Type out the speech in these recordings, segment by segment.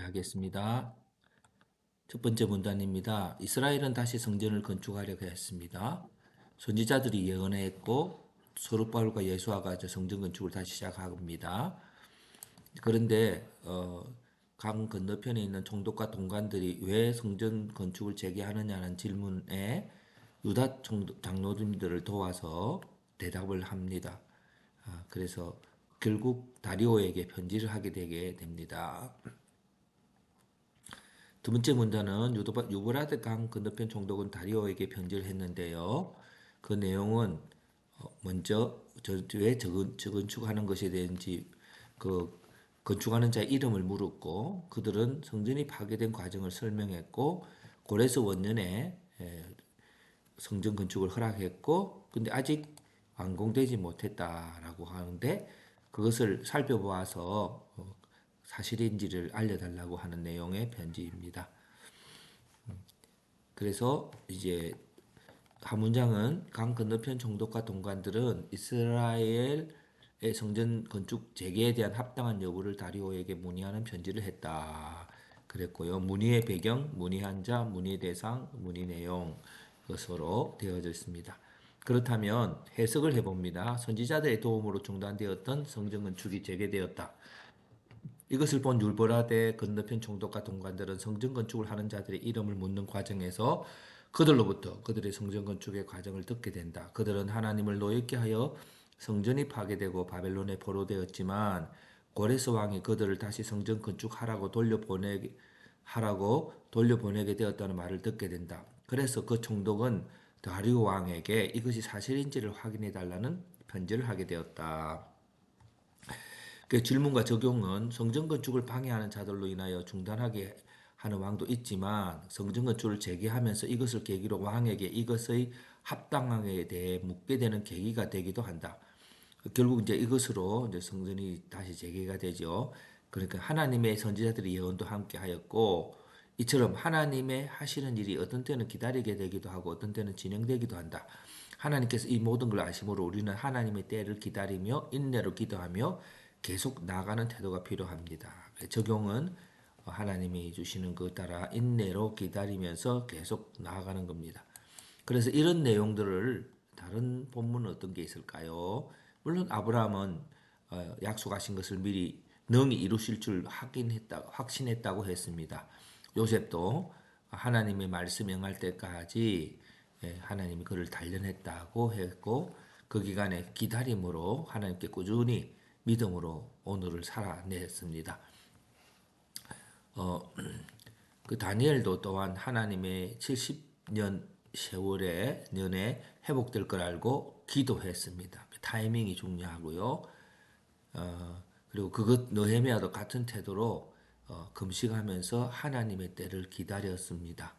하겠습니다. 첫 번째 문단입니다. 이스라엘은 다시 성전을 건축하려고 했습니다. 선지자들이 예언했고 소르바울과 예수아가 저 성전 건축을 다시 시작합니다. 그런데 어, 강 건너편에 있는 총독과 동관들이 왜 성전 건축을 재개하느냐는 질문에 유다 장로님들을 도와서 대답을 합니다. 아, 그래서 결국 다리오에게 편지를 하게 되게 됩니다. 두 번째 문단은 유브라데 강 건너편 총독은 다리오에게 편지를 했는데요. 그 내용은 어, 먼저 저, 왜 저건, 저건축하는 것에 대한지 그 건축하는 자의 이름을 물었고 그들은 성전이 파괴된 과정을 설명했고 고레스 원년에 에, 성전 건축을 허락했고 근데 아직 완공되지 못했다라고 하는데 그것을 살펴보아서 어, 사실인지를 알려달라고 하는 내용의 편지입니다. 음, 그래서 이제 한 문장은 강 건너편 총독과 동관들은 이스라엘의 성전 건축 재개에 대한 합당한 여부를 다리오에게 문의하는 편지를 했다. 그랬고요. 문의의 배경, 문의한 자, 문의 대상, 문의 내용 것으로 되어져 있습니다. 그렇다면 해석을 해봅니다. 선지자들의 도움으로 중단되었던 성전 건축이 재개되었다. 이것을 본 율보라데 건너편 총독과 동관들은 성전 건축을 하는 자들의 이름을 묻는 과정에서 그들로부터 그들의 성전 건축의 과정을 듣게 된다. 그들은 하나님을 노엽게 하여 성전이 파괴되고 바벨론에 포로되었지만 고레스 왕이 그들을 다시 성전 건축하라고 돌려보내게 하라고 돌려보내게 되었다는 말을 듣게 된다. 그래서 그 총독은 다리오 왕에게 이것이 사실인지를 확인해 달라는 편지를 하게 되었다. 그 질문과 적용은 성전 건축을 방해하는 자들로 인하여 중단하게 하는 왕도 있지만 성전 건축을 재개하면서 이것을 계기로 왕에게 이것의 합당함에 대해 묻게 되는 계기가 되기도 한다. 결국 이제 이것으로 이제 성전이 다시 재개가 되죠. 그러니까 하나님의 선지자들의 예언도 함께 하였고 이처럼 하나님의 하시는 일이 어떤 때는 기다리게 되기도 하고 어떤 때는 진행되기도 한다. 하나님께서 이 모든 걸 아심으로 우리는 하나님의 때를 기다리며 인내로 기도하며 계속 나가는 태도가 필요합니다. 적용은 하나님이 주시는 것 따라 인내로 기다리면서 계속 나아가는 겁니다. 그래서 이런 내용들을 다른 본문은 어떤 게 있을까요? 물론 아브라함은 어, 약속하신 것을 미리 능히 이루실 줄 확인했다, 확신했다고 했습니다. 요셉도 하나님의 말씀 명할 때까지 예, 하나님이 그를 단련했다고 했고 그 기간에 기다림으로 하나님께 꾸준히 믿음으로 오늘을 살아냈습니다. 어, 그 다니엘도 또한 하나님의 70년 세월의 년에 회복될 걸 알고 기도했습니다. 타이밍이 중요하고요. 어, 그리고 그것 느헤미야도 같은 태도로 어, 금식하면서 하나님의 때를 기다렸습니다.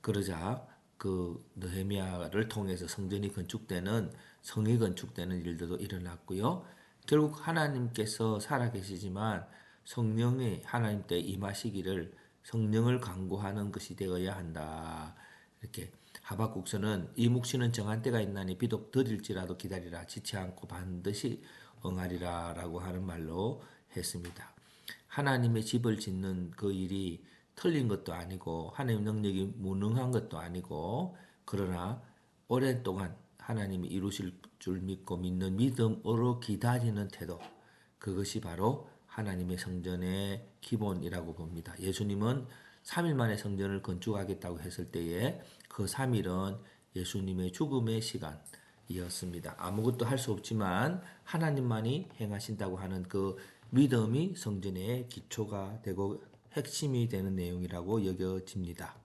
그러자 그 느헤미야를 통해서 성전이 건축되는 성이 건축되는 일들도 일어났고요. 결국 하나님께서 살아계시지만 성령이 하나님 때 임하시기를 성령을 강구하는 것이 되어야 한다. 이렇게 하박국서는 이 묵시는 정한 때가 있나니 비록 더딜지라도 기다리라 지치 않고 반드시 응하리라라고 하는 말로 했습니다. 하나님의 집을 짓는 그 일이 틀린 것도 아니고 하나님 능력이 무능한 것도 아니고 그러나 오랫동안 하나님이 이루실 줄 믿고 믿는 믿음으로 기다리는 태도 그것이 바로 하나님의 성전의 기본이라고 봅니다. 예수님은 3일 만에 성전을 건축하겠다고 했을 때에 그 3일은 예수님의 죽음의 시간이었습니다. 아무것도 할 수 없지만 하나님만이 행하신다고 하는 그 믿음이 성전의 기초가 되고 핵심이 되는 내용이라고 여겨집니다.